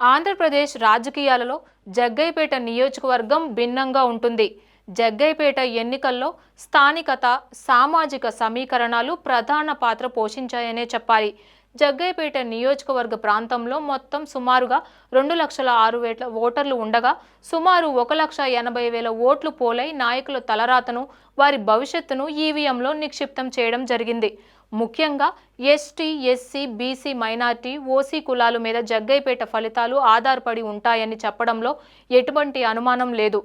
ఆంధ్రప్రదేశ్ రాజకీయాలలో జగ్గైపేట నియోజకవర్గం భిన్నంగా ఉంటుంది. జగ్గైపేట ఎన్నికల్లో స్థానికత సామాజిక సమీకరణాలు ప్రధాన పాత్ర పోషించాయనే చెప్పాలి. జగ్గైపేట నియోజకవర్గ ప్రాంతంలో మొత్తం సుమారుగా రెండు లక్షల ఆరు వేల ఓటర్లు ఉండగా సుమారు ఒక లక్ష ఎనభై వేల ఓట్లు పోలై నాయకుల తలరాతను వారి భవిష్యత్తును ఈవీఎంలో నిక్షిప్తం చేయడం జరిగింది. ముఖ్యంగా ST SC BC minority OC కులాల మీద జగ్గైపేట ఫలితాలు ఆధారపడి ఉంటాయని చెప్పడంలో ఎటువంటి అనుమానం లేదు.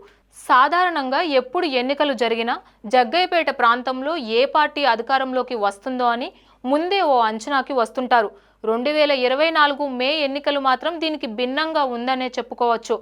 సాధారణంగా ఎప్పుడు ఎన్నికలు జరిగినా జగ్గైపేట ప్రాంతంలో ఏ పార్టీ అధికారంలోకి వస్తుందో అని ముందే ఓ అంచనాకి వస్తుంటారు. రెండు వేల ఇరవై నాలుగు మే ఎన్నికలు మాత్రం దీనికి భిన్నంగా ఉందనే చెప్పుకోవచ్చు.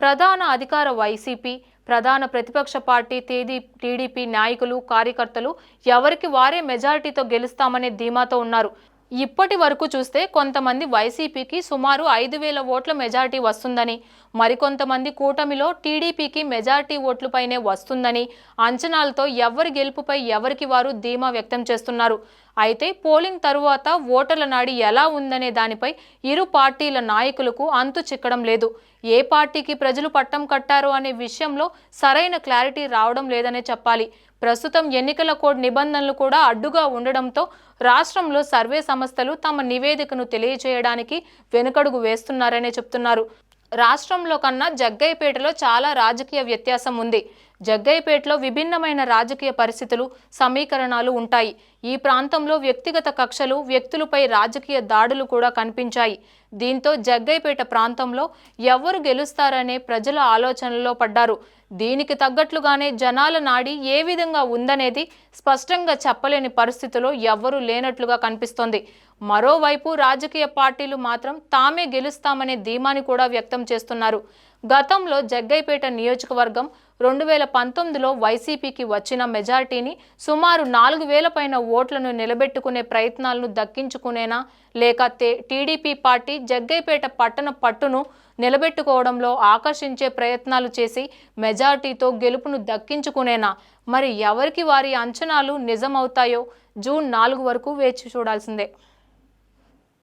ప్రధాన అధికార వైసీపీ ప్రధాన ప్రతిపక్ష పార్టీ తేదీ టీడీపీ నాయకులు కార్యకర్తలు ఎవరికి వారే మెజారిటీతో గెలుస్తామనే ధీమాతో ఉన్నారు. ఇప్పటి వరకు చూస్తే కొంతమంది వైసీపీకి సుమారు ఐదు వేల ఓట్ల మెజారిటీ వస్తుందని మరికొంతమంది కూటమిలో టీడీపీకి మెజారిటీ ఓట్లపైనే వస్తుందని అంచనాలతో ఎవరి గెలుపుపై ఎవరికి వారు ధీమా వ్యక్తం చేస్తున్నారు. అయితే పోలింగ్ తరువాత ఓటర్ల నాడి ఎలా ఉందనే దానిపై ఇరు పార్టీల నాయకులకు అంతు చిక్కడం లేదు. ఏ పార్టీకి ప్రజలు పట్టం కట్టారు అనే విషయంలో సరైన క్లారిటీ రావడం లేదనే చెప్పాలి. ప్రస్తుతం ఎన్నికల కోడ్ నిబంధనలు కూడా అడ్డుగా ఉండడంతో రాష్ట్రంలో సర్వే సంస్థలు తమ నివేదికను తెలియజేయడానికి వెనుకడుగు వేస్తున్నారనే చెప్తున్నారు. రాష్ట్రంలో కన్నా జగ్గైపేటలో చాలా రాజకీయ వ్యత్యాసం ఉంది. జగ్గైపేటలో విభిన్నమైన రాజకీయ పరిస్థితులు సమీకరణాలు ఉంటాయి. ఈ ప్రాంతంలో వ్యక్తిగత కక్షలు వ్యక్తులపై రాజకీయ దాడులు కూడా కనిపించాయి. దీంతో జగ్గైపేట ప్రాంతంలో ఎవరు గెలుస్తారనే ప్రజల ఆలోచనలో పడ్డారు. దీనికి తగ్గట్లుగానే జనాల నాడి ఏ విధంగా ఉందనేది స్పష్టంగా చెప్పలేని పరిస్థితిలో ఎవ్వరూ లేనట్లుగా కనిపిస్తోంది. మరోవైపు రాజకీయ పార్టీలు మాత్రం తామే గెలుస్తామనే ధీమాని కూడా వ్యక్తం చేస్తున్నారు. గతంలో జగ్గైపేట నియోజకవర్గం రెండు వేల పంతొమ్మిదిలో వైసీపీకి వచ్చిన మెజార్టీని సుమారు నాలుగు వేల పైన ఓట్లను నిలబెట్టుకునే ప్రయత్నాలను దక్కించుకునేనా? లేక టీడీపీ పార్టీ జగ్గైపేట పట్టణ పట్టును నిలబెట్టుకోవడంలో ఆకర్షించే ప్రయత్నాలు చేసి మెజార్టీతో గెలుపును దక్కించుకునేనా? మరి ఎవరికి వారి అంచనాలు నిజమవుతాయో జూన్ నాలుగు వరకు వేచి చూడాల్సిందే.